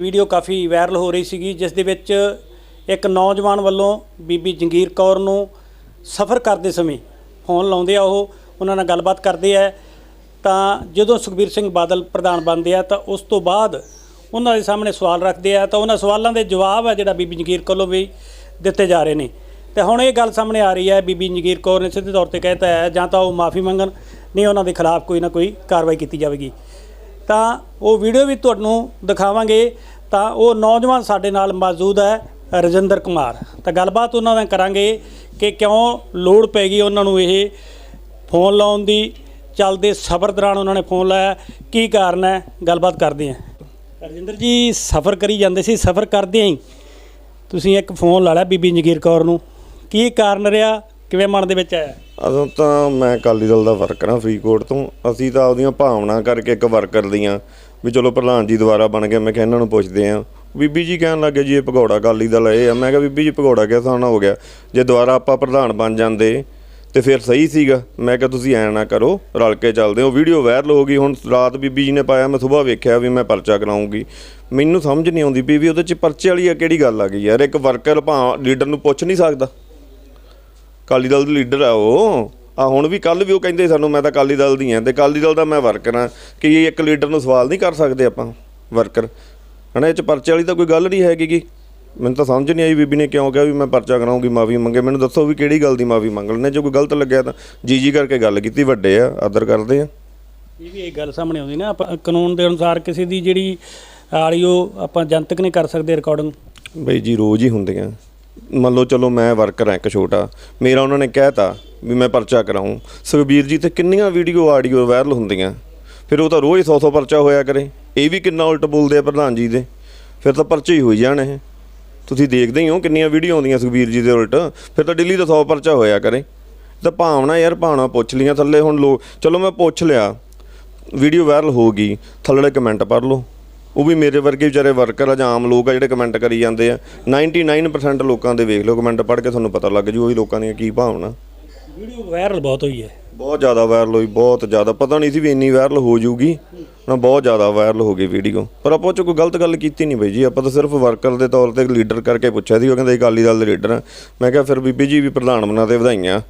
Video ਕਾਫੀ viral ਹੋ ਰਹੀ ਸੀਗੀ, ਜਿਸ ਦੇ ਵਿੱਚ ਇੱਕ ਨੌਜਵਾਨ ਵੱਲੋਂ ਬੀਬੀ ਜੰਗੀਰ ਕੌਰ ਨੂੰ ਸਫ਼ਰ ਕਰਦੇ ਸਮੇਂ ਫੋਨ ਲਾਉਂਦੇ ਆ ਉਹ, ਉਹਨਾਂ ਨਾਲ ਗੱਲਬਾਤ ਕਰਦੇ ਆ। ਤਾਂ ਜਦੋਂ ਸੁਖਬੀਰ ਸਿੰਘ ਬਾਦਲ ਪ੍ਰਧਾਨ ਬਣਦੇ ਆ, ਤਾਂ ਉਸ ਤੋਂ ਬਾਅਦ ਉਹਨਾਂ ਦੇ ਸਾਹਮਣੇ ਸਵਾਲ ਰੱਖਦੇ ਆ। ਤਾਂ ਉਹਨਾਂ ਸਵਾਲਾਂ ਦੇ ਜਵਾਬ ਆ ਜਿਹੜਾ ਬੀਬੀ ਜੰਗੀਰ ਕੋਲੋਂ ਵੀ ਦਿੱਤੇ ਜਾ ਰਹੇ ਨੇ। ਤੇ ਹੁਣ ਇਹ ਗੱਲ ਸਾਹਮਣੇ ਆ ਰਹੀ ਹੈ, ਬੀਬੀ ਜੰਗੀਰ ਕੌਰ ਨੇ ਸਿੱਧੇ ਤੌਰ ਤੇ ਕਹਿਤਾ ਹੈ, ਜਾਂ ਤਾਂ ਉਹ ਮਾਫੀ ਮੰਗਣ, ਨਹੀਂ ਉਹਨਾਂ ਦੇ ਖਿਲਾਫ ਕੋਈ ਨਾ ਕੋਈ ਕਾਰਵਾਈ ਕੀਤੀ ਜਾਵੇਗੀ। ਤਾਂ ਉਹ ਵੀਡੀਓ ਵੀ ਤੁਹਾਨੂੰ ਦਿਖਾਵਾਂਗੇ। ਤਾਂ ਉਹ ਨੌਜਵਾਨ ਸਾਡੇ ਨਾਲ ਮੌਜੂਦ ਹੈ, ਰਜਿੰਦਰ ਕੁਮਾਰ। ਤਾਂ ਗੱਲਬਾਤ ਉਹਨਾਂ ਨਾਲ ਕਰਾਂਗੇ ਕਿ ਕਿਉਂ ਲੋੜ ਪੈ ਗਈ ਉਹਨਾਂ ਨੂੰ ਇਹ ਫੋਨ ਲਾਉਣ ਦੀ। ਚੱਲਦੇ ਸਫ਼ਰ ਦੌਰਾਨ ਉਹਨਾਂ ਨੇ ਫੋਨ ਲਾਇਆ। ਕੀ ਕਾਰਨ ਹੈ? ਗੱਲਬਾਤ ਕਰਦੇ ਹਾਂ। ਰਜਿੰਦਰ ਜੀ, ਸਫ਼ਰ ਕਰੀ ਜਾਂਦੇ ਸੀ, ਸਫ਼ਰ ਕਰਦੇ ਹੀ। ਤੁਸੀਂ ਇੱਕ ਫੋਨ ਲਾ ਲਿਆ ਬੀਬੀ ਜਗੀਰ ਕੌਰ ਨੂੰ। ਕੀ ਕਾਰਨ ਰਿਹਾ? ਕਿਵੇਂ ਮਨ ਦੇ ਵਿੱਚ ਆਇਆ? ਅਦੋਂ ਤਾਂ ਮੈਂ ਅਕਾਲੀ ਦਲ ਦਾ ਵਰਕਰ ਹਾਂ ਫਰੀਦਕੋਟ ਤੋਂ। ਅਸੀਂ ਤਾਂ ਆਪਦੀਆਂ ਭਾਵਨਾ ਕਰਕੇ ਇੱਕ ਵਰਕਰ ਦੀਆਂ ਵੀ ਚਲੋ ਪ੍ਰਧਾਨ ਜੀ ਦੁਬਾਰਾ ਬਣ ਗਏ ਮੈਂ ਕਿਹਾ ਇਹਨਾਂ ਨੂੰ ਪੁੱਛਦੇ ਆ ਬੀਬੀ ਜੀ ਕਹਿਣ ਲੱਗੇ ਜੀ ਇਹ ਭਗੌੜਾ ਅਕਾਲੀ ਦਲ ਇਹ ਆ। ਮੈਂ ਕਿਹਾ ਬੀਬੀ ਜੀ ਭਗੌੜਾ ਕਿਸ ਹਿਸਾਬ ਹੋ ਗਿਆ? ਜੇ ਦੁਬਾਰਾ ਆਪਾਂ ਪ੍ਰਧਾਨ ਬਣ ਜਾਂਦੇ ਤੇ ਫਿਰ ਸਹੀ ਸੀਗਾ। ਮੈਂ ਕਿਹਾ ਤੁਸੀਂ ਐ ਨਾ ਕਰੋ, ਰਲ ਕੇ ਚੱਲਦੇ ਹੋ। ਵੀਡੀਓ ਵਾਇਰਲ ਹੋ ਗਈ। ਹੁਣ ਰਾਤ ਬੀਬੀ ਜੀ ਨੇ ਪਾਇਆ, ਮੈਂ ਸਵੇਰ ਵੇਖਿਆ ਵੀ ਮੈਂ ਪਰਚਾ ਕਰਾਉਂਗੀ। ਮੈਨੂੰ ਸਮਝ ਨਹੀਂ ਆਉਂਦੀ ਵੀ ਵੀ ਉਹਦੇ ਚ ਪਰਚੇ ਵਾਲੀ ਆ ਕਿਹੜੀ ਗੱਲ ਆ ਗਈ ਯਾਰ। ਇੱਕ ਵਰਕਰ ਭਾਂ ਲੀਡਰ ਨੂੰ ਪੁੱਛ ਨਹੀਂ ਸਕਦਾ। ਅਕਾਲੀ ਦਲ ਦੇ ਲੀਡਰ ਆ ਉਹ। ਆ ਹੁਣ ਵੀ ਕੱਲ ਵੀ ਉਹ ਕਹਿੰਦੇ ਸਾਨੂੰ ਮੈਂ ਤਾਂ ਅਕਾਲੀ ਦਲ ਦੀ ਹਾਂ ਤੇ ਅਕਾਲੀ ਦਲ ਦਾ ਮੈਂ ਵਰਕਰ ਹਾਂ ਕਿ ਇਹ ਇੱਕ ਲੀਡਰ ਨੂੰ ਸਵਾਲ ਨਹੀਂ ਕਰ ਸਕਦੇ ਆਪਾਂ ਵਰਕਰ। ਹਨਾ ਇਹ ਚ ਪਰਚੇ ਵਾਲੀ ਤਾਂ ਕੋਈ ਗੱਲ ਨਹੀਂ ਹੈਗੀ ਗੀ। ਮੈਨੂੰ ਤਾਂ ਸਮਝ ਨਹੀਂ ਆਈ ਬੀਬੀ ਨੇ ਕਿਉਂ ਕਿਹਾ ਵੀ ਮੈਂ ਪਰਚਾ ਕਰਾਉਂਗੀ ਮਾਫੀ ਮੰਗੇ। ਮੈਨੂੰ ਦੱਸੋ ਵੀ ਕਿਹੜੀ ਗੱਲ ਦੀ ਮਾਫੀ ਮੰਗ ਲੈਣੇ ਜੇ ਕੋਈ ਗਲਤ ਲੱਗਿਆ ਤਾਂ ਜੀ ਜੀ ਕਰਕੇ ਗੱਲ ਕੀਤੀ ਵੱਡੇ ਆ ਆਦਰ ਕਰਦੇ ਆ। ਇਹ ਵੀ ਇੱਕ ਗੱਲ ਸਾਹਮਣੇ ਆਉਂਦੀ ਨਾ ਆਪਾਂ ਕਾਨੂੰਨ ਦੇ ਅਨੁਸਾਰ ਕਿਸੇ ਦੀ ਜਿਹੜੀ ਆਡੀਓ ਆਪਾਂ ਜਨਤਕ ਨਹੀਂ ਕਰ ਸਕਦੇ ਰਿਕਾਰਡਿੰਗ। ਬਈ ਜੀ ਰੋਜ਼ ਹੀ ਹੁੰਦੀਆਂ ਮੰਨ ਲਓ ਚਲੋ ਮੈਂ ਵਰਕਰ ਹਾਂ, ਇੱਕ ਛੋਟਾ, ਮੇਰਾ ਉਹਨਾਂ ਨੇ ਕਹਿਤਾ ਵੀ ਮੈਂ ਪਰਚਾ ਕਰਾਉਂ ਸੁਖਬੀਰ ਜੀ, ਤੇ ਕਿੰਨੀਆਂ ਵੀਡੀਓ ਆਡੀਓ ਵਾਇਰਲ ਹੁੰਦੀਆਂ? ਫਿਰ ਉਹ ਤਾਂ ਰੋਜ਼ 100 100 ਪਰਚਾ ਹੋਇਆ ਕਰੇ। ਇਹ ਵੀ ਕਿੰਨਾ ਉਲਟ ਬੋਲਦੇ ਆ ਪ੍ਰਧਾਨ ਜੀ ਦੇ। ਫਿਰ ਤਾਂ ਪਰਚੇ ਹੀ ਹੋਈ ਜਾਣ ਇਹ। ਤੁਸੀਂ ਦੇਖਦੇ ਹੀ ਹੋ ਕਿੰਨੀਆਂ ਵੀਡੀਓ ਆਉਂਦੀਆਂ ਸੁਖਬੀਰ ਜੀ ਦੇ ਉਲਟ। ਫਿਰ ਤਾਂ ਦਿੱਲੀ ਦਾ 100 ਪਰਚਾ ਹੋਇਆ ਕਰੇ। ਤਾਂ ਭਾਵਨਾ ਯਾਰ, ਭਾਵਨਾ ਪੁੱਛ ਲੀਆਂ ਥੱਲੇ ਹੁਣ ਲੋ ਚਲੋ ਮੈਂ ਪੁੱਛ ਲਿਆ। ਵੀਡੀਓ ਵਾਇਰਲ ਹੋ ਗਈ। ਥੱਲੇ ਕਮੈਂਟ ਪੜ੍ਹ ਲਓ। ਉਹ ਵੀ ਮੇਰੇ ਵਰਗੇ ਵਿਚਾਰੇ ਵਰਕਰ ਆ ਜਾਂ ਆਮ ਲੋਕ ਆ ਜਿਹੜੇ ਕਮੈਂਟ ਕਰੀ ਜਾਂਦੇ ਆ। 99% ਲੋਕਾਂ ਦੇ ਵੇਖ ਲਓ ਕਮੈਂਟ ਪੜ੍ਹ ਕੇ ਤੁਹਾਨੂੰ ਪਤਾ ਲੱਗ ਜੂ ਉਹ ਲੋਕਾਂ ਦੀਆਂ ਕੀ ਭਾਵਨਾ। ਵੀਡੀਓ ਵਾਇਰਲ ਬਹੁਤ ਹੋਈ ਹੈ। ਬਹੁਤ ਜ਼ਿਆਦਾ ਵਾਇਰਲ ਹੋਈ ਬਹੁਤ ਜ਼ਿਆਦਾ। ਪਤਾ ਨਹੀਂ ਸੀ ਵੀ ਇੰਨੀ ਵਾਇਰਲ ਹੋ ਜਾਊਗੀ ਨਾ ਬਹੁਤ ਜ਼ਿਆਦਾ ਵਾਇਰਲ ਹੋ ਗਈ ਵੀਡੀਓ ਪਰ ਆਪਾਂ ਉਹ 'ਚ ਕੋਈ ਗਲਤ ਗੱਲ ਕੀਤੀ ਨਹੀਂ ਬਈ ਜੀ। ਆਪਾਂ ਤਾਂ ਸਿਰਫ ਵਰਕਰ ਦੇ ਤੌਰ ਤੇ ਲੀਡਰ ਕਰਕੇ ਪੁੱਛਿਆ ਸੀ। ਉਹ ਕਹਿੰਦੇ ਅਕਾਲੀ ਦਲ ਦੇ ਲੀਡਰ ਆ। ਮੈਂ ਕਿਹਾ ਫਿਰ ਬੀਬੀ ਜੀ ਵੀ ਪ੍ਰਧਾਨ ਬਣਾ ਤੇ ਵਧਾਈਆਂ।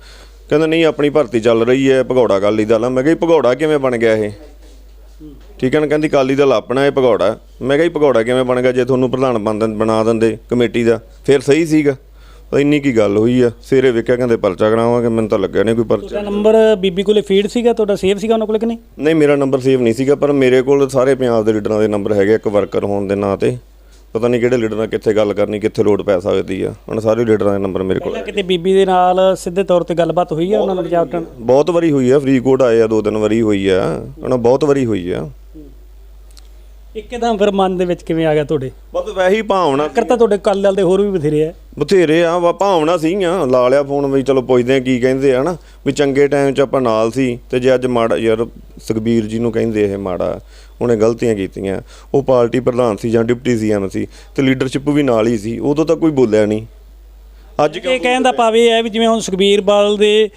ਕਹਿੰਦਾ ਨਹੀਂ ਆਪਣੀ ਭਰਤੀ ਚੱਲ ਰਹੀ ਹੈ। ਭਗੌੜਾ ਅਕਾਲੀ ਦਲ ਆ। ਮੈਂ ਕਿਹਾ ਜੀ ਭਗੌੜਾ ਕਿਵੇਂ ਬਣ ਗਿਆ ਇਹ? ਠੀਕ ਹੈ ਨਾ ਕਹਿੰਦੀ ਅਕਾਲੀ ਦਲ ਆਪਣਾ ਇਹ ਭਗੌੜਾ। ਮੈਂ ਕਿਹਾ ਜੀ ਭਗੌੜਾ ਕਿਵੇਂ ਬਣ ਗਿਆ? ਜੇ ਤੁਹਾਨੂੰ ਪ੍ਰਧਾਨ ਬਣ ਦਿੰਦੇ ਕਮੇਟੀ ਦਾ ਫਿਰ ਸਹੀ ਸੀਗਾ। ਇੰਨੀ ਕੀ ਗੱਲ ਹੋਈ ਆ? ਸਵੇਰੇ ਵੇਖਿਆ ਕਹਿੰਦੇ ਪਰਚਾ ਕਰਾਵਾਂਗੇ ਮੈਨੂੰ ਤਾਂ ਲੱਗਿਆ ਨਹੀਂ ਕੋਈ ਪਰਚਾ। ਤੁਹਾਡਾ ਨੰਬਰ ਬੀਬੀ ਕੋਲੇ ਫੀਡ ਸੀਗਾ? ਤੁਹਾਡਾ ਸੇਵ ਸੀਗਾ ਉਹਨਾਂ ਕੋਲੇ ਕਿ ਨਹੀਂ? ਨਹੀਂ ਮੇਰਾ ਨੰਬਰ ਸੇਵ ਨਹੀਂ ਸੀਗਾ ਪਰ ਮੇਰੇ ਕੋਲ ਸਾਰੇ ਪੰਜਾਬ ਦੇ ਲੀਡਰਾਂ ਦੇ ਨੰਬਰ ਹੈਗੇ ਇੱਕ ਵਰਕਰ ਹੋਣ ਦੇ ਨਾਂ ਤੇ। ਪਤਾ ਨਹੀਂ ਕਿਹੜੇ ਲੀਡਰ ਨਾਲ ਕਿੱਥੇ ਗੱਲ ਕਰਨੀ ਕਿੱਥੇ ਲੋਡ ਪੈ ਸਕਦੀ ਆ। ਹੁਣ ਸਾਰੇ ਲੀਡਰਾਂ ਦੇ ਨੰਬਰ ਮੇਰੇ ਕੋਲ ਪਹਿਲਾਂ ਕਿਤੇ ਬੀਬੀ ਦੇ ਨਾਲ ਸਿੱਧੇ ਤੌਰ ਤੇ ਗੱਲਬਾਤ ਹੋਈ ਹੈ ਉਹਨਾਂ ਨਾਲ ਕੈਪਟਨ ਬਹੁਤ ਵਾਰੀ ਹੋਈ ਆ ਫਰੀਦਕੋਟ ਆਏ ਆ ਦੋ ਦਿਨ ਵਾਰੀ ਹੋਈ ਆ। ਉਹਨਾਂ ਬਹੁਤ ਵਾਰੀ ਹੋਈ ਆ। ਇੱਕਦਮ ਫਿਰ ਮਨ ਦੇ ਵਿੱਚ ਕਿਵੇਂ ਆ ਗਿਆ ਤੁਹਾਡੇ? ਬਸ ਵੈਹੀ ਭਾਵਨਾ ਕਰ ਤਾਂ ਤੁਹਾਡੇ ਕੱਲ ਦੇ ਹੋਰ ਵੀ ਬਥੇਰੇ ਆ। ਬਥੇਰੇ ਆ ਵਾ ਭਾਵਨਾ ਸੀਗੀਆਂ। ਲਾ ਲਿਆ ਫੋਨ ਵੀ ਚਲੋ ਪੁੱਛਦੇ ਆ ਕੀ ਕਹਿੰਦੇ ਆ ਨਾ ਵੀ ਚੰਗੇ ਟਾਈਮ 'ਚ ਆਪਾਂ ਨਾਲ ਸੀ ਤੇ ਜੇ ਅੱਜ ਮਾੜਾ ਯਾਰ ਸੁਖਬੀਰ ਜੀ ਨੂੰ ਕਹਿੰਦੇ ਇਹ ਮਾੜਾ ਉਹਨੇ ਗਲਤੀਆਂ ਕੀਤੀਆਂ। ਉਹ ਪਾਰਟੀ ਪ੍ਰਧਾਨ ਸੀ ਜਾਂ ਡਿਪਟੀ ਸੀਐਮ ਸੀ ਤੇ ਲੀਡਰਸ਼ਿਪ ਵੀ ਨਾਲ ਹੀ ਸੀ ਉਦੋਂ ਤਾਂ ਕੋਈ ਬੋਲਿਆ ਨਹੀਂ। ਅੱਜ ਇਹ ਕਹਿਣ ਦਾ ਭਾਵ ਇਹ ਹੈ ਵੀ ਜਿਵੇਂ ਹੁਣ ਸੁਖਬੀਰ ਬਾਦਲ ਦੇ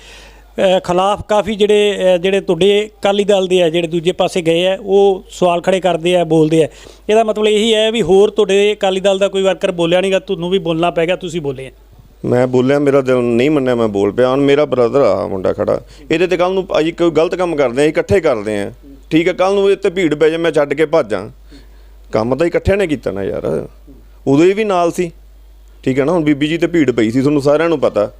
ਖਿਲਾਫ ਕਾਫੀ ਜਿਹੜੇ ਅ, ਜਿਹੜੇ ਤੁਹਾਡੇ ਅਕਾਲੀ ਦਲ ਦੇ ਆ ਜਿਹੜੇ ਦੂਜੇ ਪਾਸੇ ਗਏ ਆ ਉਹ ਸਵਾਲ ਖੜੇ ਕਰਦੇ ਆ ਬੋਲਦੇ ਆ। ਇਹਦਾ ਮਤਲਬ ਇਹੀ ਹੈ ਵੀ ਹੋਰ ਤੁਹਾਡੇ ਅਕਾਲੀ ਦਲ ਦਾ ਕੋਈ ਵਰਕਰ ਬੋਲਿਆ ਨਹੀਂਗਾ ਤੁਹਾਨੂੰ ਵੀ ਬੋਲਣਾ ਪੈ ਗਿਆ ਤੁਸੀਂ ਬੋਲੇ ਆ। ਮੈਂ ਬੋਲਿਆ ਮੇਰਾ ਦਿਲ ਨਹੀਂ ਮੰਨਿਆ ਮੈਂ ਬੋਲ ਪਿਆ। ਹੁਣ ਮੇਰਾ ਬ੍ਰਦਰ ਆ ਮੁੰਡਾ ਖੜਾ। ਇਹਦੇ ਤੇ ਕੱਲ ਨੂੰ ਅਸੀਂ ਕੋਈ ਗਲਤ ਕੰਮ ਕਰਦੇ ਆ ਅਸੀਂ ਇਕੱਠੇ ਕਰਦੇ ਆ। ਠੀਕ ਹੈ ਕੱਲ ਨੂੰ ਇਹ ਤੇ ਭੀੜ ਪੈ ਜਾ ਮੈਂ ਛੱਡ ਕੇ ਭੱਜਾਂ। ਕੰਮ ਤਾਂ ਇਕੱਠਿਆਂ ਨੇ ਕੀਤਾ ਨਾ ਯਾਰ। ਉਦੋਂ ਇਹ ਵੀ ਨਾਲ ਸੀ। ਠੀਕ ਹੈ ਨਾ ਹੁਣ ਬੀਬੀ ਜੀ ਤੇ ਭੀੜ ਪਈ ਸੀ ਤੁਹਾਨੂੰ ਸਾਰਿਆਂ ਨੂੰ ਪਤਾ।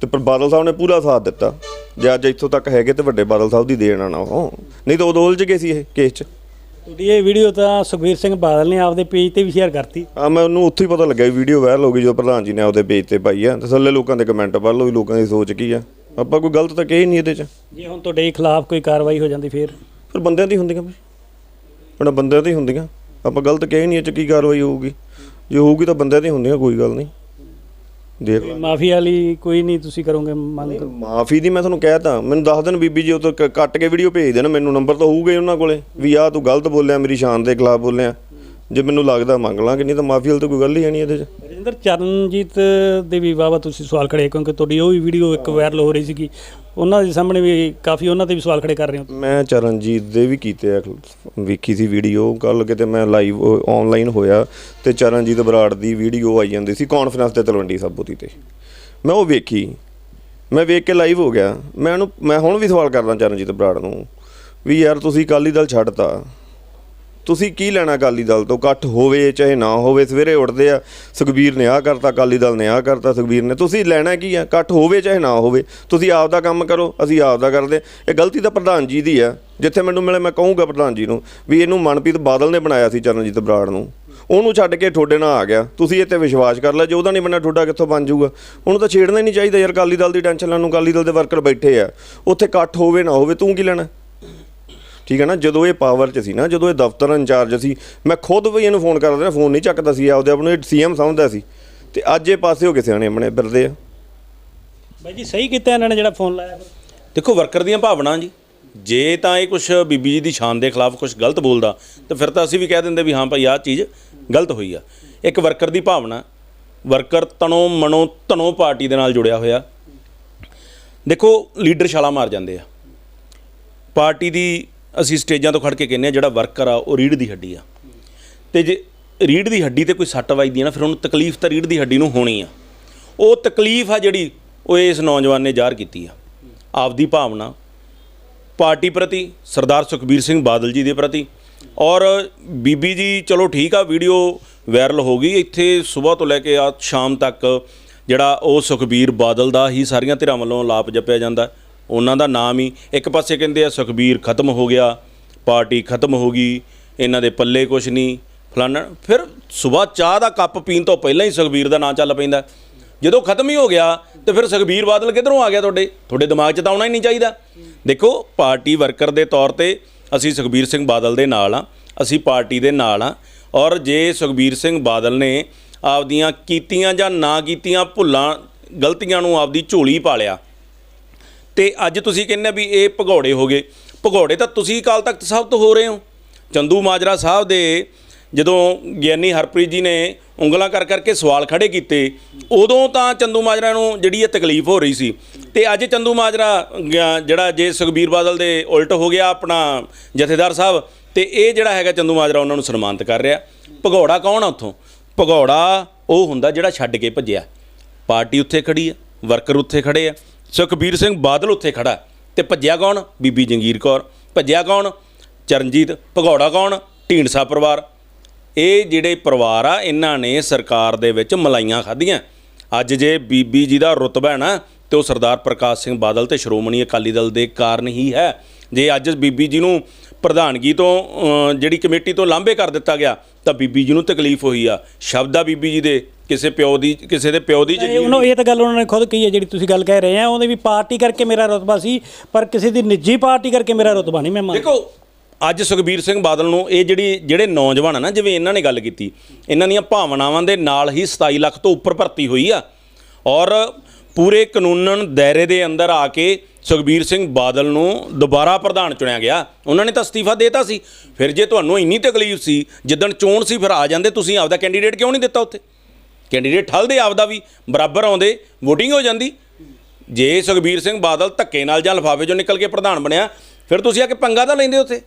ਤੇ ਪਰ ਬਾਦਲ ਸਾਹਿਬ ਨੇ ਪੂਰਾ ਸਾਥ ਦਿੱਤਾ। ਜੇ ਅੱਜ ਇੱਥੋਂ ਤੱਕ ਹੈਗੇ ਤੇ ਵੱਡੇ ਬਾਦਲ ਸਾਹਿਬ ਦੀ ਦੇਣ ਆ ਨਾ ਉਹ। ਨਹੀਂ ਤਾਂ ਉਦੋਂ ਉਲਝ ਗਏ ਸੀ ਇਹ ਕੇਸ 'ਚ। ਤੁਹਾਡੀ ਇਹ ਵੀਡੀਓ ਤਾਂ ਸੁਖਬੀਰ ਸਿੰਘ ਬਾਦਲ ਨੇ ਆਪਦੇ ਪੇਜ ਤੇ ਵੀ ਸ਼ੇਅਰ ਕਰਤੀ। ਆ ਮੈਂ ਉਹਨੂੰ ਉੱਥੇ ਹੀ ਪਤਾ ਲੱਗਿਆ ਵੀਡੀਓ ਵਾਇਰਲ ਹੋ ਗਈ ਜਦੋਂ ਪ੍ਰਧਾਨ ਜੀ ਨੇ ਆਪਦੇ ਪੇਜ ਤੇ ਪਾਈ ਆ। ਤੇ ਥੱਲੇ ਲੋਕਾਂ ਦੇ ਕਮੈਂਟ ਪੜ੍ਹ ਲਓ ਵੀ ਲੋਕਾਂ ਦੀ ਸੋਚ ਕੀ ਆ। ਆਪਾਂ ਕੋਈ ਗਲਤ ਤਾਂ ਕਹੀ ਨਹੀਂ ਇਹਦੇ 'ਚ। ਜੇ ਹੁਣ ਤੁਹਾਡੇ ਖਿਲਾਫ ਕੋਈ ਕਾਰਵਾਈ ਹੋ ਜਾਂਦੀ ਫੇਰ? ਫਿਰ ਬੰਦਿਆਂ ਦੀ ਹੁੰਦੀਆਂ ਬਈ ਹੁਣ ਬੰਦਿਆਂ ਦੀ ਹੁੰਦੀਆਂ। ਆਪਾਂ ਗਲਤ ਕਹੀ ਨਹੀਂ ਇਹ 'ਚ ਕੀ ਕਾਰਵਾਈ ਹੋਊਗੀ। ਜੇ ਹੋਊਗੀ ਤਾਂ ਬੰਦਿਆਂ ਦੀ ਹੁੰਦੀਆਂ ਕੋਈ ਗੱਲ ਨਹੀਂ। ਦੇਖ ਲਾ ਮਾਫੀ ਵਾਲੀ ਕੋਈ ਨਹੀਂ ਤੁਸੀਂ ਕਰੋਗੇ ਮੰਗ? ਮਾਫੀ ਦੀ ਮੈਂ ਤੁਹਾਨੂੰ ਕਹਿਤਾ। ਮੈਨੂੰ ਦੱਸ ਦੇਣ ਬੀਬੀ ਜੀ ਉਹ ਤੋਂ ਕੱਟ ਕੇ ਵੀਡੀਓ ਭੇਜ ਦੇਣ। ਮੈਨੂੰ ਨੰਬਰ ਤਾਂ ਹੋਊਗਾ ਉਹਨਾਂ ਕੋਲੇ। ਵੀ ਆ ਤੂੰ ਗਲਤ ਬੋਲਿਆ ਮੇਰੀ ਸ਼ਾਨ ਦੇ ਖਿਲਾਫ ਬੋਲਿਆ। ਜੇ ਮੈਨੂੰ ਲੱਗਦਾ ਮੰਗ ਲਾਂਗੇ ਨਹੀਂ ਤਾਂ ਮਾਫੀ ਵਾਲੀ ਤਾਂ ਕੋਈ ਗੱਲ ਹੈ ਨਹੀਂ ਇਹਦੇ 'ਚ। ਸੁਰਿੰਦਰ ਚਰਨਜੀਤ ਦੇ ਵੀ ਵਾਵਾ ਤੁਸੀਂ ਸਵਾਲ ਖੜੇ ਕਿਉਂਕਿ ਤੁਹਾਡੀ ਉਹ ਵੀ ਵੀਡੀਓ ਇੱਕ ਵਾਇਰਲ ਹੋ ਰਹੀ ਸੀਗੀ। ਉਹਨਾਂ ਦੇ ਸਾਹਮਣੇ ਵੀ ਕਾਫੀ ਉਹਨਾਂ ਤੇ ਵੀ ਸਵਾਲ ਖੜੇ ਕਰ ਰਹੇ ਹੋ ਮੈਂ ਚਰਨਜੀਤ ਦੇ ਵੀ ਕੀਤੇ ਆ ਵੇਖੀ ਸੀ ਵੀਡੀਓ ਕੱਲ ਕਿਤੇ ਮੈਂ ਲਾਈਵ ਆਨਲਾਈਨ ਹੋਇਆ ਤੇ ਚਰਨਜੀਤ ਬਰਾੜ ਦੀ ਵੀਡੀਓ ਆਈ ਜਾਂਦੀ ਸੀ ਕਾਨਫਰੰਸ ਤੇ ਤਲਵੰਡੀ ਸਾਬੋਤੀ ਤੇ। ਮੈਂ ਉਹ ਵੇਖੀ। ਮੈਂ ਵੇਖ ਕੇ ਲਾਈਵ ਹੋ ਗਿਆ। ਮੈਂ ਉਹਨੂੰ ਮੈਂ ਹੁਣ ਵੀ ਸਵਾਲ ਕਰਦਾ ਚਰਨਜੀਤ ਬਰਾੜ ਨੂੰ ਵੀ ਯਾਰ ਤੁਸੀਂ ਅਕਾਲੀ ਦਲ ਛੱਡਤਾ। ਤੁਸੀਂ ਕੀ ਲੈਣਾ ਅਕਾਲੀ ਦਲ ਤੋਂ? ਇਕੱਠ ਹੋਵੇ ਚਾਹੇ ਨਾ ਹੋਵੇ, ਸਵੇਰੇ ਉੱਠਦੇ ਆ, ਸੁਖਬੀਰ ਨੇ ਆਹ ਕਰਤਾ, ਅਕਾਲੀ ਦਲ ਨੇ ਆਹ ਕਰਤਾ, ਸੁਖਬੀਰ ਨੇ। ਤੁਸੀਂ ਲੈਣਾ ਕੀ ਆ? ਇਕੱਠ ਹੋਵੇ ਚਾਹੇ ਨਾ ਹੋਵੇ, ਤੁਸੀਂ ਆਪ ਦਾ ਕੰਮ ਕਰੋ, ਅਸੀਂ ਆਪ ਦਾ ਕਰਦੇ ਇਹ ਗਲਤੀ ਤਾਂ ਪ੍ਰਧਾਨ ਜੀ ਦੀ ਆ। ਜਿੱਥੇ ਮੈਨੂੰ ਮਿਲੇ, ਮੈਂ ਕਹੂੰਗਾ ਪ੍ਰਧਾਨ ਜੀ ਨੂੰ ਵੀ ਇਹਨੂੰ ਮਨਪ੍ਰੀਤ ਬਾਦਲ ਨੇ ਬਣਾਇਆ ਸੀ ਚਰਨਜੀਤ ਬਰਾੜ ਨੂੰ। ਉਹਨੂੰ ਛੱਡ ਕੇ ਤੁਹਾਡੇ ਨਾਲ ਆ ਗਿਆ। ਤੁਸੀਂ ਇਹ ਤੇ ਵਿਸ਼ਵਾਸ ਕਰ ਲੈ ਜੇ ਉਹਦਾ ਨਹੀਂ ਬਣਿਆ, ਤੁਹਾਡਾ ਕਿੱਥੋਂ ਬਣ ਜਾਊਗਾ? ਉਹਨੂੰ ਤਾਂ ਛੇੜਨਾ ਹੀ ਨਹੀਂ ਚਾਹੀਦਾ ਯਾਰ, ਅਕਾਲੀ ਦਲ ਦੀ ਟੈਨਸ਼ਨ ਲੈਣ ਨੂੰ। ਅਕਾਲੀ ਦਲ ਦੇ ਵਰਕਰ ਬੈਠੇ ਆ। ਉੱਥੇ ਇਕੱਠ ਹੋਵੇ, ਨਾ ਹੋਵੇ, ਤੂੰ ਕੀ ਲੈਣਾ? ਠੀਕ ਹੈ ਨਾ? ਜਦੋਂ ਇਹ ਪਾਵਰ 'ਚ ਸੀ ਨਾ ਜਦੋਂ ਇਹ ਦਫ਼ਤਰ ਇੰਚਾਰਜ ਸੀ ਮੈਂ ਖੁਦ ਵੀ ਇਹਨੂੰ ਫੋਨ ਕਰਦਾ ਰਿਹਾ ਫੋਨ ਨਹੀਂ ਚੱਕਦਾ ਸੀ ਆਪਦੇ ਆਪ ਨੂੰ ਇਹ ਸੀਐਮ ਸਮਝਦਾ ਸੀ। ਤੇ ਅੱਜ ਇਹ ਪਾਸੇ ਹੋ ਕੇ ਸਿਆਣੇ ਬਣੇ ਫਿਰਦੇ ਆ। ਬਾਈ ਜੀ ਸਹੀ ਕੀਤਾ ਇਹਨਾਂ ਨੇ ਜਿਹੜਾ ਫੋਨ ਲਾਇਆ ਫਿਰ। ਦੇਖੋ ਵਰਕਰ ਦੀਆਂ ਭਾਵਨਾ ਜੀ। ਜੇ ਤਾਂ ਇਹ ਕੁਝ ਬੀਬੀ ਜੀ ਦੀ ਸ਼ਾਨ ਦੇ ਖਿਲਾਫ ਕੁਝ ਗਲਤ ਬੋਲਦਾ ਤਾਂ ਫਿਰ ਤਾਂ ਅਸੀਂ ਵੀ ਕਹਿ ਦਿੰਦੇ ਵੀ ਹਾਂ ਭਾਈ ਆਹ ਚੀਜ਼ ਗਲਤ ਹੋਈ ਆ। ਇੱਕ ਵਰਕਰ ਦੀ ਭਾਵਨਾ ਵਰਕਰ ਤਨੋਂ ਮਨੋਂ ਧਨੋਂ ਪਾਰਟੀ ਦੇ ਨਾਲ ਜੁੜਿਆ ਹੋਇਆ। ਦੇਖੋ ਲੀਡਰ ਛਾਲਾ ਮਾਰ ਜਾਂਦੇ ਆ। ਪਾਰਟੀ ਦੀ ਅਸੀਂ ਸਟੇਜਾਂ ਤੋਂ ਖੜ ਕੇ ਕਹਿੰਦੇ ਆ ਜਿਹੜਾ ਵਰਕਰ ਆ, ਉਹ ਰੀੜ ਦੀ ਹੱਡੀ ਆ। ਤੇ ਜੇ ਰੀੜ ਦੀ ਹੱਡੀ ਤੇ ਕੋਈ ਸੱਟ ਵੱਜਦੀ ਆ ਨਾ, ਫਿਰ ਉਹਨੂੰ ਤਕਲੀਫ ਤਾਂ ਰੀੜ ਦੀ ਹੱਡੀ ਨੂੰ ਹੋਣੀ ਆ। ਉਹ ਤਕਲੀਫ ਆ ਜਿਹੜੀ ਉਹ ਇਸ ਨੌਜਵਾਨ ਨੇ ਜ਼ਾਹਰ ਕੀਤੀ ਆ। ਆਪਦੀ ਭਾਵਨਾ, ਪਾਰਟੀ ਪ੍ਰਤੀ, ਸਰਦਾਰ ਸੁਖਬੀਰ ਸਿੰਘ ਬਾਦਲ ਜੀ ਦੇ ਪ੍ਰਤੀ। ਔਰ ਬੀਬੀ ਜੀ, ਚਲੋ ਠੀਕ ਆ, ਵੀਡੀਓ ਵਾਇਰਲ ਹੋ ਗਈ। ਇੱਥੇ ਸਵੇਰ ਤੋਂ ਲੈ ਕੇ ਆ ਸ਼ਾਮ ਤੱਕ ਜਿਹੜਾ ਉਹ ਸੁਖਬੀਰ ਬਾਦਲ ਦਾ ਹੀ ਸਾਰੀਆਂ ਧਿਰਾਂ ਵੱਲੋਂ ਲਾਪ ਜਪਿਆ ਜਾਂਦਾ। ਉਹਨਾਂ ਦਾ ਨਾਮ ਹੀ। ਇੱਕ ਪਾਸੇ ਕਹਿੰਦੇ ਆ, ਸੁਖਬੀਰ ਖਤਮ ਹੋ ਗਿਆ, ਪਾਰਟੀ ਖਤਮ ਹੋ ਗਈ, ਇਹਨਾਂ ਦੇ ਪੱਲੇ ਕੁਛ ਨਹੀਂ। ਫਲਾਣਾ ਫਿਰ ਸਵੇਰ ਚਾਹ ਦਾ ਕੱਪ ਪੀਣ ਤੋਂ ਪਹਿਲਾਂ ਹੀ ਸੁਖਬੀਰ ਦਾ ਨਾਂ ਚੱਲ ਪੈਂਦਾ। ਜਦੋਂ ਖਤਮ ਹੀ ਹੋ ਗਿਆ, ਤੇ ਫਿਰ ਸੁਖਬੀਰ ਬਾਦਲ ਕਿੱਧਰੋਂ ਆ ਗਿਆ ਤੁਹਾਡੇ? ਤੁਹਾਡੇ ਦਿਮਾਗ 'ਚ ਤਾਂ ਆਉਣਾ ਹੀ ਨਹੀਂ ਚਾਹੀਦਾ। ਦੇਖੋ, ਪਾਰਟੀ ਵਰਕਰ ਦੇ ਤੌਰ ਤੇ ਅਸੀਂ ਸੁਖਬੀਰ ਸਿੰਘ ਬਾਦਲ ਦੇ ਨਾਲ ਆ ਅਸੀਂ ਪਾਰਟੀ ਦੇ ਨਾਲ ਆ ਔਰ ਜੇ ਸੁਖਬੀਰ ਸਿੰਘ ਬਾਦਲ ਨੇ ਆਪਦੀਆਂ ਕੀਤੀਆਂ ਜਾਂ ਨਾ ਕੀਤੀਆਂ ਭੁੱਲਾਂ, ਗਲਤੀਆਂ ਨੂੰ ਆਪਦੀ ਝੋਲੀ ਪਾ ਲਿਆ ਤੇ ਅੱਜ ਤੁਸੀਂ ਕਹਿੰਦੇ ਵੀ ਇਹ ਭਗੌੜੇ ਹੋ ਗਏ। ਭਗੌੜੇ ਤਾਂ ਤੁਸੀਂ ਅਕਾਲ ਤਖਤ ਸਾਹਿਬ ਤੋਂ ਹੋ ਰਹੇ ਹੋ। ਚੰਦੂ ਮਾਜਰਾ ਸਾਹਿਬ ਦੇ ਜਦੋਂ ਗਿਆਨੀ ਹਰਪ੍ਰੀਤ ਜੀ ਨੇ ਉਂਗਲਾਂ ਕਰ ਕਰਕੇ ਸਵਾਲ ਖੜੇ ਕੀਤੇ, ਉਦੋਂ ਤਾਂ ਚੰਦੂ ਮਾਜਰਾ ਨੂੰ ਜਿਹੜੀ ਇਹ ਤਕਲੀਫ ਹੋ ਰਹੀ ਸੀ। ਤੇ ਅੱਜ ਚੰਦੂ ਮਾਜਰਾ ਗਿਆ- ਜਿਹੜਾ ਜੇ ਸੁਖਬੀਰ ਬਾਦਲ ਦੇ ਉਲਟ ਹੋ ਗਿਆ ਆਪਣਾ ਜਥੇਦਾਰ ਸਾਹਿਬ, ਤੇ ਇਹ ਜਿਹੜਾ ਹੈਗਾ ਚੰਦੂ ਮਾਜਰਾ ਉਹਨਾਂ ਨੂੰ ਸਨਮਾਨਿਤ ਕਰ ਰਿਹਾ। ਭਗੌੜਾ ਕੌਣ ਆ ਉੱਥੋਂ? ਭਗੌੜਾ ਉਹ ਹੁੰਦਾ ਜਿਹੜਾ ਛੱਡ ਕੇ ਭੱਜਿਆ। ਪਾਰਟੀ ਉੱਥੇ ਖੜੀ ਆ, ਵਰਕਰ ਉੱਥੇ ਖੜੇ ਆ। ਸੁਖਬੀਰ ਸਿੰਘ ਬਾਦਲ ਉੱਥੇ ਖੜਾ ਹੈ। ਤੇ ਭੱਜਿਆ ਕੌਣ? ਬੀਬੀ ਜੰਗੀਰ ਕੌਰ। ਭੱਜਿਆ ਕੌਣ? ਚਰਨਜੀਤ ਭਗੌੜਾ ਕੌਣ? ਢੀਂਡਸਾ ਪਰਿਵਾਰ। ਇਹ ਜਿਹੜੇ ਪਰਿਵਾਰ ਆ, ਇਹਨਾਂ ਨੇ ਸਰਕਾਰ ਦੇ ਵਿੱਚ ਮਲਾਈਆਂ ਖਾਧੀਆਂ। ਅੱਜ ਜੇ ਬੀਬੀ ਜੀ ਦਾ ਰੁਤਬਾ ਹੈ ਨਾ, ਤੇ ਉਹ ਸਰਦਾਰ ਪ੍ਰਕਾਸ਼ ਸਿੰਘ ਬਾਦਲ ਤੇ ਸ਼੍ਰੋਮਣੀ ਅਕਾਲੀ ਦਲ ਦੇ ਕਾਰਨ ਹੀ ਹੈ। ਜੇ ਅੱਜ ਬੀਬੀ ਜੀ ਨੂੰ ਪ੍ਰਧਾਨਗੀ ਤੋਂ ਜਿਹੜੀ ਕਮੇਟੀ ਤੋਂ ਲਾਂਭੇ ਕਰ ਦਿੱਤਾ ਗਿਆ ਤਾਂ ਬੀਬੀ ਜੀ ਨੂੰ ਤਕਲੀਫ ਹੋਈ ਆ। ਸ਼ਬਦ ਆ ਬੀਬੀ ਜੀ ਦੇ ਕਿਸੇ ਪਿਓ ਦੀ ਕਿਸੇ ਦੇ ਪਿਓ ਦੀ ਜਗੀਰ ਉਹਨਾਂ ਇਹ ਤਾਂ ਗੱਲ ਉਹਨਾਂ ਨੇ ਖੁਦ ਕਹੀ ਹੈ ਜਿਹੜੀ ਤੁਸੀਂ ਗੱਲ ਕਹਿ ਰਹੇ ਆ ਉਹਦੇ ਵੀ ਪਾਰਟੀ ਕਰਕੇ ਮੇਰਾ ਰਤਬਾ ਸੀ ਪਰ ਕਿਸੇ ਦੀ ਨਿੱਜੀ ਪਾਰਟੀ ਕਰਕੇ ਮੇਰਾ ਰਤਬਾ ਨਹੀਂ ਮੈਂ ਮੰਨਦਾ। ਦੇਖੋ ਅੱਜ ਸੁਖਬੀਰ ਸਿੰਘ ਬਾਦਲ ਨੂੰ ਇਹ ਜਿਹੜੀ ਜਿਹੜੇ ਨੌਜਵਾਨ ਆ ਨਾ ਜਿਵੇਂ ਇਹਨਾਂ ਨੇ ਗੱਲ ਕੀਤੀ ਇਹਨਾਂ ਦੀਆਂ ਭਾਵਨਾਵਾਂ ਦੇ ਨਾਲ ਹੀ 27 ਲੱਖ ਤੋਂ ਉੱਪਰ ਭਰਤੀ ਹੋਈ ਆ। ਔਰ ਪੂਰੇ ਕਾਨੂੰਨਨ ਦਾਇਰੇ ਦੇ ਅੰਦਰ ਆ ਕੇ ਸੁਖਬੀਰ ਸਿੰਘ ਬਾਦਲ ਨੂੰ ਦੁਬਾਰਾ ਪ੍ਰਧਾਨ ਚੁਣਿਆ ਗਿਆ। ਉਹਨਾਂ ਨੇ ਤਾਂ ਅਸਤੀਫਾ ਦੇਤਾ ਸੀ। ਫਿਰ ਜੇ ਤੁਹਾਨੂੰ ਇੰਨੀ ਤਕਲੀਫ ਸੀ, ਜਿੱਦਣ ਚੋਣ ਸੀ, ਫਿਰ ਆ ਜਾਂਦੇ, ਤੁਸੀਂ ਆਪਦਾ ਕੈਂਡੀਡੇਟ ਕਿਉਂ ਨਹੀਂ ਦਿੱਤਾ ਉੱਥੇ? ਕੈਂਡੀਡੇਟ ਠੱਲਦੇ ਆਪਦਾ ਵੀ, ਬਰਾਬਰ ਆਉਂਦੇ, VOTING ਹੋ ਜਾਂਦੀ। ਜੇ ਸੁਖਬੀਰ ਸਿੰਘ ਬਾਦਲ ਧੱਕੇ ਨਾਲ ਜਾਂ ਲਿਫਾਫੇ ਚੋਂ ਨਿਕਲ ਕੇ ਪ੍ਰਧਾਨ ਬਣਿਆ, ਫਿਰ ਤੁਸੀਂ ਆ ਕੇ ਪੰਗਾ ਤਾਂ ਲੈਂਦੇ ਉੱਥੇ।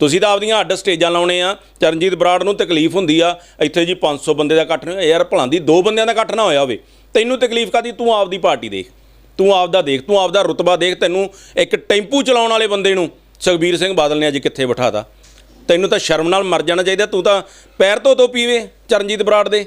ਤੁਸੀਂ ਤਾਂ ਆਪਦੀਆਂ ਅੱਡ ਸਟੇਜਾਂ ਲਾਉਣੇ ਆ। ਚਰਨਜੀਤ ਬਰਾੜ ਨੂੰ ਤਕਲੀਫ ਹੁੰਦੀ ਆ। ਇੱਥੇ ਜੀ 500 ਬੰਦੇ ਦਾ ਇਕੱਠ ਨਹੀਂ ਯਾਰ ਭਲਾਂ ਦੀ ਦੋ ਬੰਦਿਆਂ ਦਾ ਇਕੱਠ ਨਾ ਹੋਇਆ ਹੋਵੇ। ਤੈਨੂੰ ਤਕਲੀਫ ਕਾਦੀ ਤੂੰ ਆਪਦੀ ਪਾਰਟੀ ਦੇਖ। ਤੂੰ ਆਪਦਾ ਦੇਖ, ਤੂੰ ਆਪਦਾ ਰੁਤਬਾ ਦੇਖ, ਤੈਨੂੰ ਇੱਕ ਟੈਂਪੂ ਚਲਾਉਣ ਵਾਲੇ ਬੰਦੇ ਨੂੰ ਸੁਖਬੀਰ ਸਿੰਘ ਬਾਦਲ ਨੇ ਅੱਜ ਕਿੱਥੇ ਬਿਠਾਤਾ। ਤੈਨੂੰ ਤਾਂ ਸ਼ਰਮ ਨਾਲ ਮਰ ਜਾਣਾ ਚਾਹੀਦਾ, ਤੂੰ ਤਾਂ ਪੈਰ ਤੋਂ ਧੋ ਪੀਵੇ ਚਰਨਜੀਤ ਬਰਾੜ ਦੇ।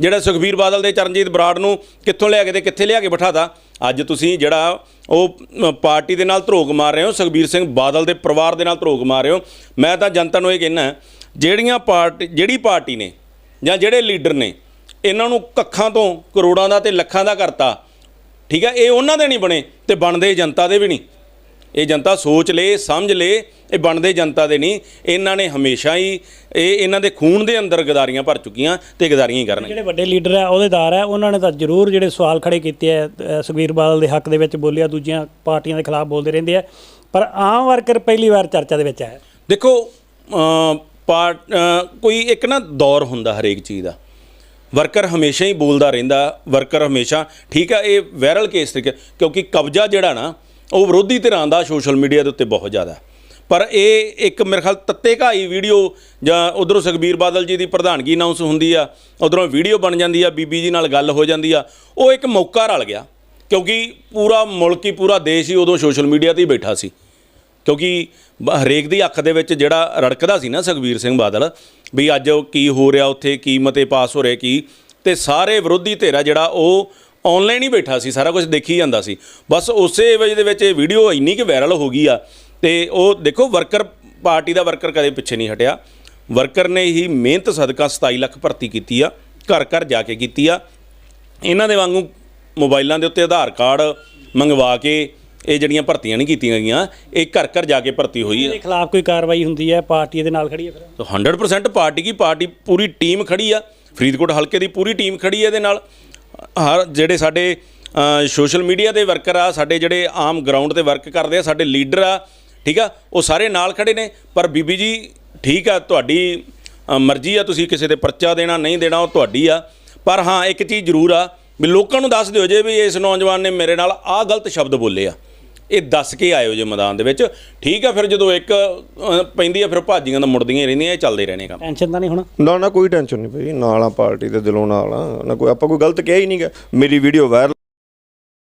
ਜਿਹੜਾ ਸੁਖਬੀਰ ਬਾਦਲ ਦੇ ਚਰਨਜੀਤ ਬਰਾੜ ਨੂੰ ਕਿੱਥੋਂ ਲਿਆ ਕੇ ਤੇ ਕਿੱਥੇ ਲਿਆ ਕੇ ਬਿਠਾਤਾ? ਅੱਜ ਤੁਸੀਂ ਜਿਹੜਾ ਉਹ ਪਾਰਟੀ ਦੇ ਨਾਲ ਧਰੋਕ ਮਾਰ ਰਹੇ ਹੋ, ਸੁਖਬੀਰ ਸਿੰਘ ਬਾਦਲ ਦੇ ਪਰਿਵਾਰ ਦੇ ਨਾਲ ਧਰੋਕ ਮਾਰ ਰਹੇ ਹੋ। ਮੈਂ ਤਾਂ ਜਨਤਾ ਨੂੰ ਇਹ ਕਹਿਣਾ ਜਿਹੜੀਆਂ ਪਾਰਟੀ, ਜਿਹੜੀ ਪਾਰਟੀ ਨੇ ਜਾਂ ਜਿਹੜੇ ਲੀਡਰ ਨੇ ਇਹਨਾਂ ਨੂੰ ਕੱਖਾਂ ਤੋਂ ਕਰੋੜਾਂ ਦਾ ਤੇ ਲੱਖਾਂ ਦਾ ਕਰਤਾ। ਠੀਕ ਹੈ ਇਹ ਉਹਨਾਂ ਦੇ ਨਹੀਂ ਬਣੇ ਤੇ ਬਣਦੇ ਜਨਤਾ ਦੇ ਵੀ ਨਹੀਂ। ਇਹ ਜਨਤਾ ਸੋਚ ਲੇ ਸਮਝ ਲੇ ਇਹ ਬਣਦੇ ਜਨਤਾ ਦੇ ਨਹੀਂ। ਇਹਨਾਂ ਨੇ ਹਮੇਸ਼ਾ ਹੀ ਇਹ ਇਹਨਾਂ ਦੇ ਖੂਨ ਦੇ ਅੰਦਰ ਗਦਾਰੀਆਂ ਭਰ ਚੁੱਕੀਆਂ ਤੇ ਗਦਾਰੀਆਂ ਹੀ ਕਰਨਗੇ ਜਿਹੜੇ ਵੱਡੇ ਲੀਡਰ ਆ ਅਹੁਦੇਦਾਰ ਆ ਉਹਨਾਂ ਨੇ ਤਾਂ ਜ਼ਰੂਰ ਜਿਹੜੇ ਸਵਾਲ ਖੜੇ ਕੀਤੇ ਆ ਅ, ਸੁਖਬੀਰ ਬਾਦਲ ਦੇ ਹੱਕ ਦੇ ਵਿੱਚ ਬੋਲਿਆ ਦੂਜੀਆਂ ਪਾਰਟੀਆਂ ਦੇ ਖਿਲਾਫ ਬੋਲਦੇ ਰਹਿੰਦੇ ਆ। ਪਰ ਆਮ ਵਰਕਰ ਪਹਿਲੀ ਵਾਰ ਚਰਚਾ ਦੇ ਵਿੱਚ ਆਇਆ। ਦੇਖੋ ਪਾਰਟ ਕੋਈ ਇੱਕ ਨਾ ਦੌਰ ਹੁੰਦਾ ਹਰੇਕ ਚੀਜ਼ ਦਾ। ਵਰਕਰ ਹਮੇਸ਼ਾ ਹੀ ਬੋਲਦਾ ਰਹਿੰਦਾ, ਵਰਕਰ ਹਮੇਸ਼ਾ, ਠੀਕ ਆ, ਇਹ ਵਾਇਰਲ ਕੇਸ ਤਰੀਕੇ, ਕਿਉਂਕਿ ਕਬਜ਼ਾ ਜਿਹੜਾ ਨਾ, ਉਹ ਵਿਰੋਧੀ ਧਿਰਾਂ ਦਾ ਸੋਸ਼ਲ ਮੀਡੀਆ ਦੇ ਉੱਤੇ ਬਹੁਤ ਜ਼ਿਆਦਾ ਪਰ ਇਹ ਇੱਕ ਮੇਰੇ ਖਿਆਲ ਤੱਤੇ ਘਾਈ ਵੀਡੀਓ ਜਾਂ ਉਧਰੋਂ ਸੁਖਬੀਰ ਬਾਦਲ ਜੀ ਦੀ ਪ੍ਰਧਾਨਗੀ ਅਨਾਉਂਸ ਹੁੰਦੀ ਆ, ਉਧਰੋਂ ਵੀਡੀਓ ਬਣ ਜਾਂਦੀ ਆ, ਬੀਬੀ ਜੀ ਨਾਲ ਗੱਲ ਹੋ ਜਾਂਦੀ ਆ, ਉਹ ਇੱਕ ਮੌਕਾ ਰਲ ਗਿਆ। ਕਿਉਂਕਿ ਪੂਰਾ ਮੁਲਕ ਹੀ, ਪੂਰਾ ਦੇਸ਼ ਹੀ ਉਦੋਂ ਸੋਸ਼ਲ ਮੀਡੀਆ ਤੇ ਹੀ ਬੈਠਾ ਸੀ। ਕਿਉਂਕਿ ਬ- ਹਰੇਕ ਦੀ ਅੱਖ ਦੇ ਵਿੱਚ ਜਿਹੜਾ ਰੜਕਦਾ ਸੀ ਨਾ ਸੁਖਬੀਰ ਸਿੰਘ ਬਾਦਲ ਵੀ ਅੱਜ ਕੀ ਹੋ ਰਿਹਾ, ਉੱਥੇ ਕੀ ਮਤੇ ਪਾਸ ਹੋ ਰਹੇ, ਕੀ? ਤੇ ਸਾਰੇ ਵਿਰੋਧੀ ਧਿਰਾ ਜਿਹੜਾ ਉਹ ਆਨਲਾਈਨ ਹੀ ਬੈਠਾ ਸੀ, ਸਾਰਾ ਕੁਝ ਦੇਖੀ ਜਾਂਦਾ ਸੀ। ਬਸ ਉਸੇ ਵਜ੍ਹਾ ਦੇ ਵਿੱਚ ਇਹ ਵੀਡੀਓ ਇੰਨੀ ਕਿ ਵਾਇਰਲ ਹੋ ਗਈ ਆ ਤੇ ਉਹ ਦੇਖੋ ਵਰਕਰ ਪਾਰਟੀ ਦਾ ਵਰਕਰ ਕਦੇ ਪਿੱਛੇ ਨਹੀਂ ਹਟਿਆ। ਵਰਕਰ ਨੇ ਹੀ ਮਿਹਨਤ ਸਦਕਾ 27 ਲੱਖ ਭਰਤੀ ਕੀਤੀ ਆ, ਘਰ ਘਰ ਜਾ ਕੇ ਕੀਤੀ ਆ। ਇਹਨਾਂ ਦੇ ਵਾਂਗੂ ਮੋਬਾਈਲਾਂ ਦੇ ਉੱਤੇ ਆਧਾਰ ਕਾਰਡ ਮੰਗਵਾ ਕੇ ਇਹ ਜਿਹੜੀਆਂ ਭਰਤੀਆਂ ਨਹੀਂ ਕੀਤੀਆਂ ਗਈਆਂ ਇਹ ਘਰ ਘਰ ਜਾ ਕੇ ਭਰਤੀ ਹੋਈ ਹੈ ਇਹਦੇ ਖਿਲਾਫ ਕੋਈ ਕਾਰਵਾਈ ਹੁੰਦੀ ਹੈ ਪਾਰਟੀ ਦੇ ਨਾਲ ਖੜੀ ਹੈ ਫਿਰ? ਤਾਂ 100% ਪਾਰਟੀ ਕੀ ਪਾਰਟੀ ਪੂਰੀ ਟੀਮ ਖੜੀ ਆ। ਫਰੀਦਕੋਟ ਹਲਕੇ ਦੀ ਪੂਰੀ ਟੀਮ ਖੜੀ ਹੈ ਇਹਦੇ ਨਾਲ। ਹਰ ਜਿਹੜੇ ਸਾਡੇ ਸੋਸ਼ਲ ਮੀਡੀਆ ਦੇ ਵਰਕਰ ਆ ਸਾਡੇ ਜਿਹੜੇ ਆਮ ਗਰਾਊਂਡ ਤੇ ਵਰਕ ਕਰਦੇ ਆ ਸਾਡੇ ਲੀਡਰ ਆ ਠੀਕ ਆ ਉਹ ਸਾਰੇ ਨਾਲ ਖੜੇ ਨੇ। ਪਰ ਬੀਬੀ ਜੀ ਠੀਕ ਆ ਤੁਹਾਡੀ ਮਰਜ਼ੀ ਆ ਤੁਸੀਂ ਕਿਸੇ ਤੇ ਪਰਚਾ ਦੇਣਾ ਨਹੀਂ ਦੇਣਾ ਉਹ ਤੁਹਾਡੀ ਆ। ਪਰ ਹਾਂ ਇੱਕ ਚੀਜ਼ ਜ਼ਰੂਰ ਆ ਵੀ ਲੋਕਾਂ ਨੂੰ ਦੱਸ ਦਿਓ ਜੇ ਵੀ ਇਸ ਨੌਜਵਾਨ ਨੇ ਮੇਰੇ ਨਾਲ ਆਹ ਗਲਤ ਸ਼ਬਦ ਬੋਲੇ ਆ। ਇਹ ਦੱਸ ਕੇ ਆਇਓ ਜੇ ਮੈਦਾਨ ਦੇ ਵਿੱਚ। ਠੀਕ ਆ ਫਿਰ ਜਦੋਂ ਇੱਕ ਪੈਂਦੀ ਆ ਫਿਰ ਭਾਜੀਆਂ ਤਾਂ ਮੁੜਦੀਆਂ ਹੀ ਰਹਿੰਦੀਆਂ ਇਹ ਚੱਲਦੇ ਰਹਿਣੇ ਕੰਮ। ਟੈਨਸ਼ਨ ਤਾਂ ਨਹੀਂ ਹੁਣ? ਨਾ ਨਾ ਕੋਈ ਟੈਨਸ਼ਨ ਨਹੀਂ ਭਾਈ। ਨਾਲ ਆ ਪਾਰਟੀ ਦੇ ਦਿਲੋਂ ਨਾਲ ਆ। ਨਾ ਕੋਈ ਆਪਾਂ ਕੋਈ ਗਲਤ ਕਿਹਾ ਹੀ ਨਹੀਂਗਾ ਮੇਰੀ ਵੀਡੀਓ ਵਾਇਰਲ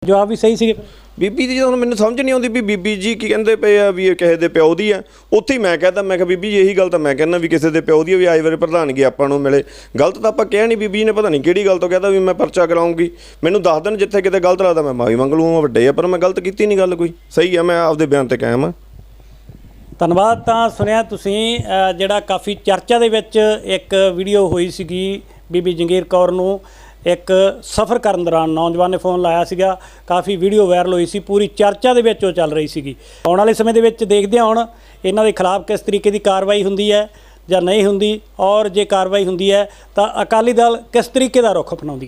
ਜਵਾਬ ਵੀ ਸਹੀ ਸੀਗੇ। ਬੀਬੀ ਦੀ ਜਦੋਂ ਮੈਨੂੰ ਸਮਝ ਨਹੀਂ ਆਉਂਦੀ ਵੀ ਬੀਬੀ ਜੀ ਕੀ ਕਹਿੰਦੇ ਪਏ ਆ ਵੀ ਇਹ ਕਿਸੇ ਦੇ ਪਿਓ ਦੀ ਆ। ਉੱਥੇ ਹੀ ਮੈਂ ਕਹਤਾ ਮੈਂ ਕਿਹਾ ਬੀਬੀ ਜੀ ਇਹੀ ਗੱਲ ਤਾਂ ਮੈਂ ਕਹਿੰਦਾ ਵੀ ਕਿਸੇ ਦੇ ਪਿਓ ਦੀ ਆ ਵੀ ਆਈ ਵਾਰੀ ਪ੍ਰਧਾਨਗੀ ਆਪਾਂ ਨੂੰ ਮਿਲੇ। ਗਲਤ ਤਾਂ ਆਪਾਂ ਕਿਹਾ ਨਹੀਂ ਬੀਬੀ ਜੀ ਨੇ ਪਤਾ ਨਹੀਂ ਕਿਹੜੀ ਗੱਲ ਤੋਂ ਕਹਤਾ ਵੀ ਮੈਂ ਪਰਚਾ ਕਰਾਉਂਗੀ। ਮੈਨੂੰ ਦੱਸ ਦੇਣ ਜਿੱਥੇ ਕਿਤੇ ਗਲਤ ਲੱਗਦਾ ਮੈਂ ਮਾਫੀ ਮੰਗ ਲੂੰਗਾ ਵੱਡੇ ਆ ਪਰ ਮੈਂ ਗਲਤ ਕੀਤੀ ਨਹੀਂ ਗੱਲ ਕੋਈ। ਸਹੀ ਆ ਮੈਂ ਆਪਦੇ ਬਿਆਨ ਤੇ ਕਾਇਮ ਆ। ਧੰਨਵਾਦ ਤਾਂ ਸੁਣਿਆ ਤੁਸੀਂ ਜਿਹੜਾ ਕਾਫੀ ਚਰਚਾ ਦੇ ਵਿੱਚ ਇੱਕ ਵੀਡੀਓ ਹੋਈ ਸੀਗੀ ਬੀਬੀ ਜੰਗੀਰ ਕੌਰ ਨੂੰ। ਇੱਕ ਸਫ਼ਰ ਕਰਨ ਦੌਰਾਨ ਨੌਜਵਾਨ ਨੇ ਫੋਨ ਲਾਇਆ ਸੀਗਾ, ਕਾਫੀ ਵੀਡੀਓ ਵਾਇਰਲ ਹੋਈ ਸੀ, ਪੂਰੀ ਚਰਚਾ ਦੇ ਵਿੱਚ ਉਹ ਚੱਲ ਰਹੀ ਸੀਗੀ। ਆਉਣ ਵਾਲੇ ਸਮੇਂ ਦੇ ਵਿੱਚ ਦੇਖਦੇ ਹਾਂ ਹੁਣ ਇਹਨਾਂ ਦੇ ਖਿਲਾਫ ਕਿਸ ਤਰੀਕੇ ਦੀ ਕਾਰਵਾਈ ਹੁੰਦੀ ਹੈ ਜਾਂ ਨਹੀਂ ਹੁੰਦੀ, ਔਰ ਜੇ ਕਾਰਵਾਈ ਹੁੰਦੀ ਹੈ ਤਾਂ ਅਕਾਲੀ ਦਲ ਕਿਸ ਤਰੀਕੇ ਦਾ ਰੁਖ ਅਪਣਾਉਂਦੀ